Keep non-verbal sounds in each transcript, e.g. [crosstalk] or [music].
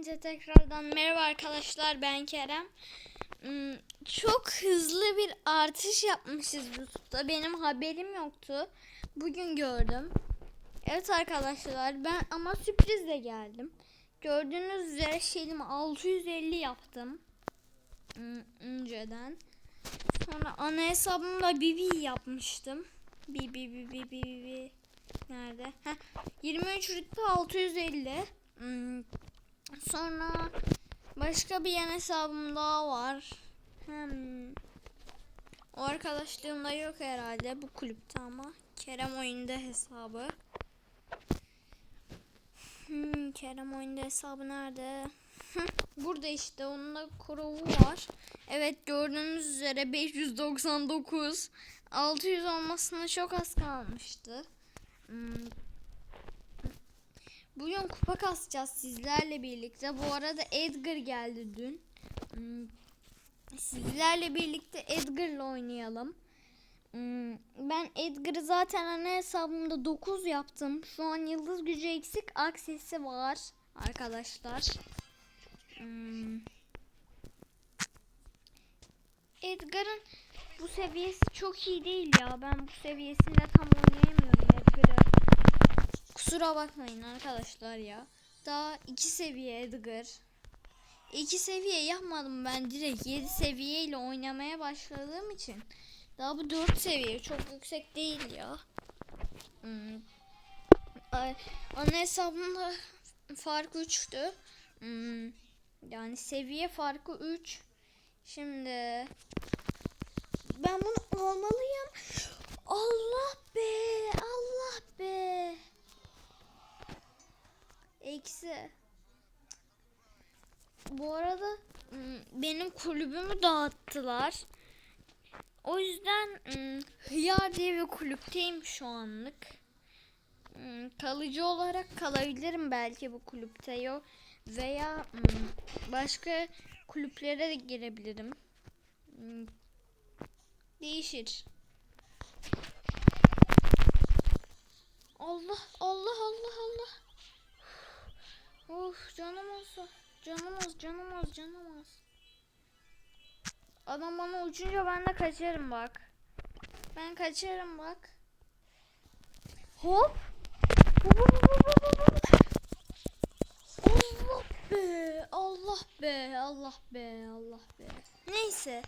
Hepinize tekrardan merhaba arkadaşlar ben Kerem. Hmm, Çok hızlı bir artış yapmışız YouTube'da. Benim haberim yoktu. Bugün gördüm. Evet arkadaşlar ben ama sürprizle geldim. Gördüğünüz üzere şeyimi 650 yaptım. Hmm, Önceden. Sonra ana hesabımda BB yapmıştım. BB BB BB Nerede? Heh, 23 rütbe 650. Hmm, Sonra başka bir yan hesabım daha var. Hmm. O arkadaşlığımda yok herhalde bu kulüpte ama. Kerem oyunda hesabı. Hmm, Kerem oyunda hesabı nerede? Burada işte onun da krovu var. Evet gördüğünüz üzere 599. 600 olmasına çok az kalmıştı. Hmm, Bugün kupa kasacağız sizlerle birlikte. Bu arada Edgar geldi dün. Hmm, Sizlerle birlikte Edgar'la oynayalım. Hmm, Ben Edgar'ı zaten ana hesabımda 9 yaptım. Şu an yıldız gücü eksik aksesi var arkadaşlar. Hmm. Edgar'ın bu seviyesi çok iyi değil ya. Ben bu seviyesinde tam oynayamıyorum. Kusura bakmayın arkadaşlar ya. Daha iki seviye Edgar. İki seviye yapmadım ben direkt 7 seviyeyle oynamaya başladığım için. Daha bu 4 seviye çok yüksek değil ya. Hmm. Ay, Ana hesabımda fark 3'tü. Hmm. Yani seviye farkı 3. Şimdi ben bunu almalıyım. Allah be, Allah be. Eksi. Bu arada benim kulübümü dağıttılar. O yüzden Hıyar diye bir kulüpteyim şu anlık. Kalıcı olarak kalabilirim belki bu kulüpte yok. Veya başka kulüplere de girebilirim. Im, Değişir. Allah Allah Allah Allah. Of canım olsa. Canım az canım az canım az. Adam bana uçunca ben de kaçarım bak. Ben kaçarım bak. Hop, hop, hop, hop, hop, hop. Allah be. Allah be. Allah be. Allah be. Neyse.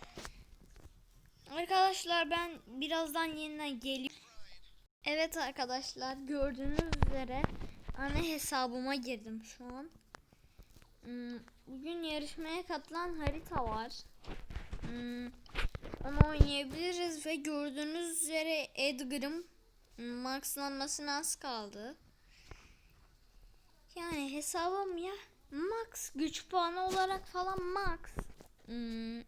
Arkadaşlar ben birazdan yeniden geliyorum. Evet arkadaşlar gördüğünüz üzere ana hesabıma girdim şu an. Hmm, Bugün yarışmaya katılan harita var. Hmm, Onu oynayabiliriz ve gördüğünüz üzere Edgar'ım maxlanmasına az kaldı. Yani hesabım ya max güç puanı olarak falan max. Hmm,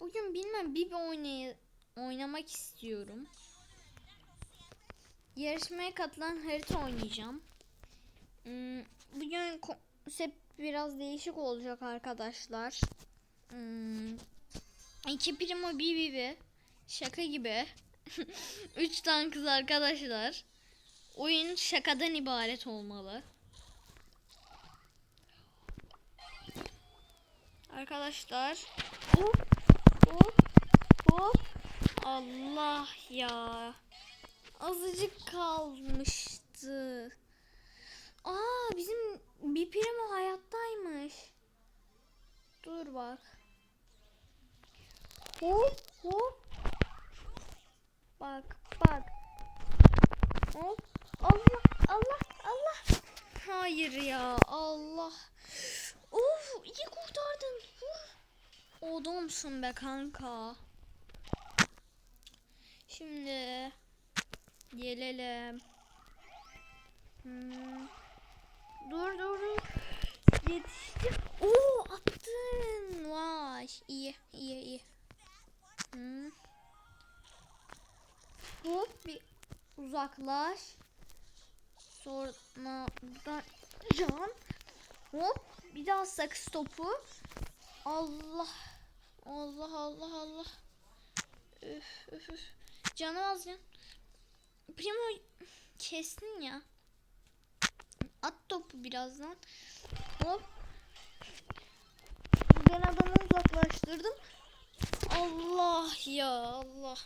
Bugün bilmem bir oynay oynamak istiyorum. Yarışmaya katılan harita oynayacağım. Hmm, Bugün konsept biraz değişik olacak arkadaşlar. Hmm, iki primo bir şaka gibi. [laughs] Üç tane kız arkadaşlar. Oyun şakadan ibaret olmalı. Arkadaşlar. Hop hop hop. Allah ya. Azıcık kalmıştı. Aa bizim bir primo hayattaymış. Dur bak. Hop hop. Bak bak. Hop. Allah Allah Allah. Hayır ya Allah. Of iyi kurtardın. Odamsın be kanka. Şimdi gelelim. Hmm. Dur dur dur. Yetiştim. Oo attın. Vay iyi iyi iyi. Hmm. Hop bir uzaklaş. Sonra buradan can. Hop bir daha sakız topu. Allah. Allah Allah Allah. Üf üf üf. Canım az can. Primo kestin ya. At topu birazdan. Hop. Ben adamı uzaklaştırdım. Allah ya Allah.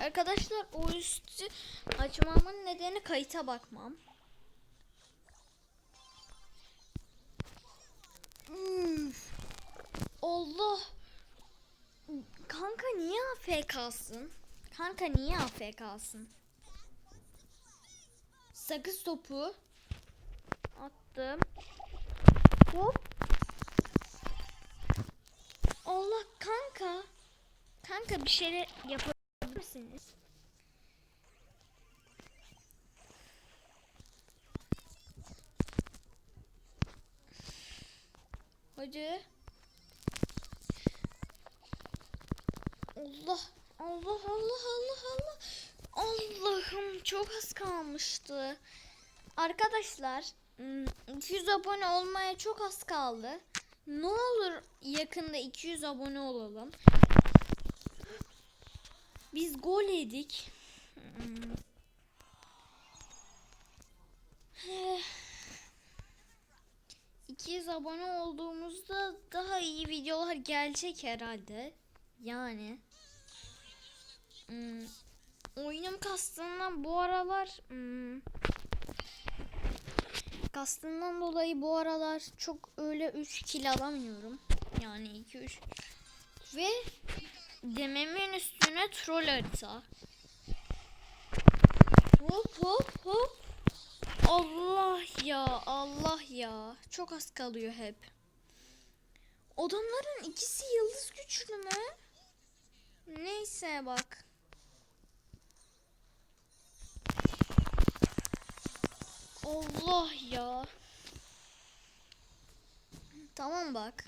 Arkadaşlar o üstü açmamın nedeni kayıta bakmam. Allah. Kanka niye AFK'sın? Kanka niye AFK'sın? Sakız topu attım. Hop. Allah kanka. Kanka bir şeyler yapabilir misiniz? Hadi. Allah. Allah Allah Allah Allah. Allah'ım çok az kalmıştı. Arkadaşlar ım, 200 abone olmaya çok az kaldı. Ne olur yakında 200 abone olalım. Biz gol yedik. Hmm. Eh. 200 abone olduğumuzda daha iyi videolar gelecek herhalde. Yani. Hmm. Oyunum kastığından bu aralar hmm, kastığından dolayı bu aralar çok öyle 3 kill alamıyorum. Yani 2 3 ve dememin üstüne troll harita. Hop hop hop. Allah ya Allah ya. Çok az kalıyor hep. Adamların ikisi yıldız güçlü mü? Neyse bak. Allah ya. Tamam bak.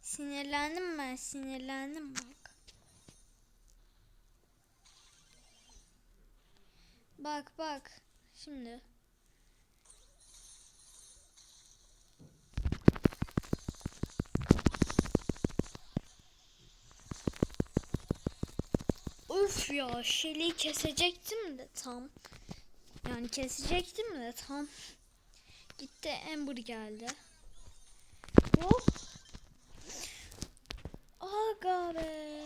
Sinirlendim ben sinirlendim bak. Bak bak. Şimdi. Öf ya Şeli'yi kesecektim de tam. Yani kesecektim de tam. Gitti Amber geldi. Hop. Aga be.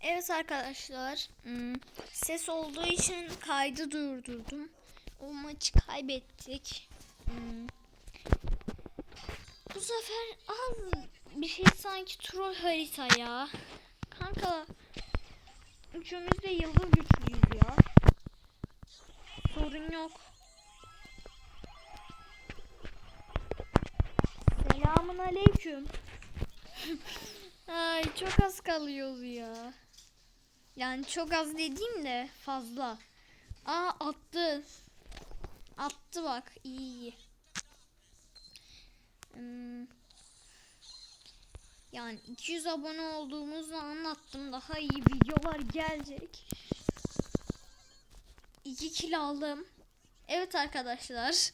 Evet arkadaşlar. hmm, Ses olduğu için kaydı durdurdum. O maçı kaybettik. Hmm. Bu sefer az bir şey sanki troll harita ya. Kanka üçümüz de yıldız güçlüyüz ya. Sorun yok. Selamun aleyküm. [laughs] Ay çok az kalıyoruz ya. Yani çok az dediğim de fazla. Aa attı. Attı bak iyi iyi. Hmm. Yani 200 abone olduğumuzu anlattım. Daha iyi videolar gelecek. 2 kilo aldım. Evet arkadaşlar.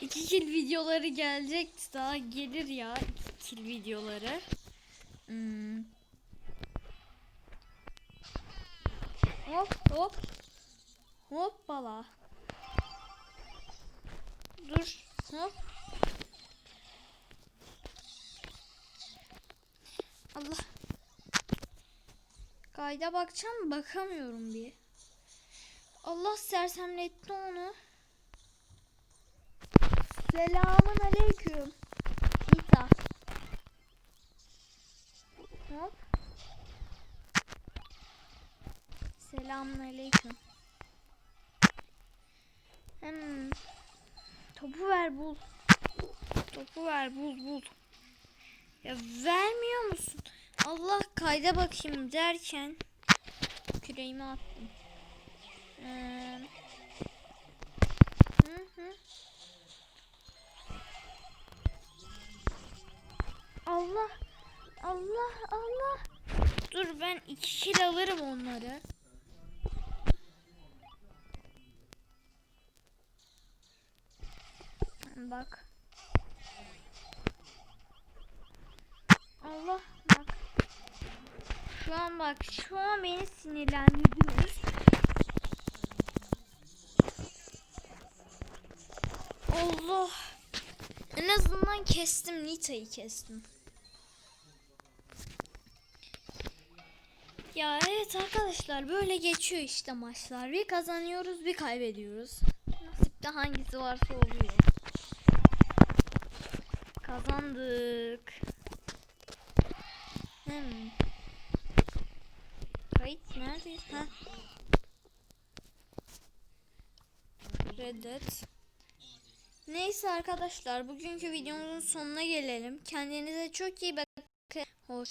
2 kil videoları gelecek. Daha gelir ya 2 kil videoları. Hmm. Hop hop. Hoppala. Dur. Hop. Allah. Kayda bakacağım bakamıyorum bir. Allah sersemletti onu. Selamun aleyküm. İsa. Hop. Selamun aleyküm. Hmm. Topu ver bul. Topu ver bul bul. Ya vermiyor musun? Allah kayda bakayım derken küreğimi attım. Allah Allah Allah. Dur ben iki kil alırım onları. Bak. Allah. Şu an bak şu an beni sinirlendirdiniz. Allah. En azından kestim. Nita'yı kestim. Ya evet arkadaşlar böyle geçiyor işte maçlar. Bir kazanıyoruz bir kaybediyoruz. Nasipte hangisi varsa oluyor. Kazandık. Hmm. Kayıt neredeyiz? Ha. Reddet. Neyse arkadaşlar bugünkü videomuzun sonuna gelelim. Kendinize çok iyi bakın. Hoşça